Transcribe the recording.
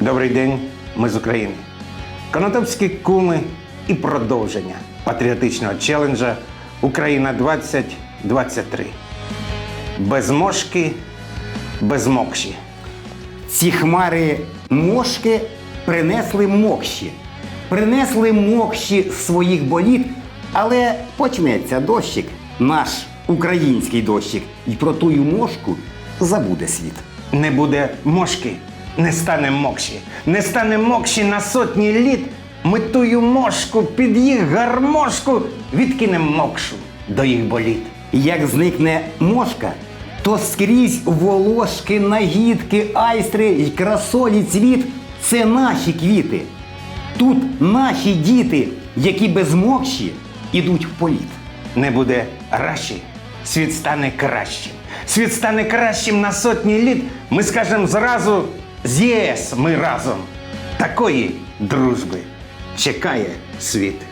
Добрий день, ми з України. Конотопські куми і продовження патріотичного челенджа Україна 2023. Без мошки, без мокші. Ці хмари мошки принесли мокші. Принесли мокші своїх боліт, але почнеться дощик, наш український дощик, і про тую мошку забуде світ. Не буде мошки, не стане мокші. Не стане мокші на сотні літ. Ми тую мошку під їх гармошку відкинем мокшу до їх боліт. Як зникне мошка, то скрізь волошки, нагідки, айстри й красолі цвіт це наші квіти. Тут наші діти, які без мокші ідуть в політ. не буде раші, світ стане кращим. Світ стане кращим на сотні літ. Ми скажемо зразу з ЄС ми разом. Такої дружби чекає світ.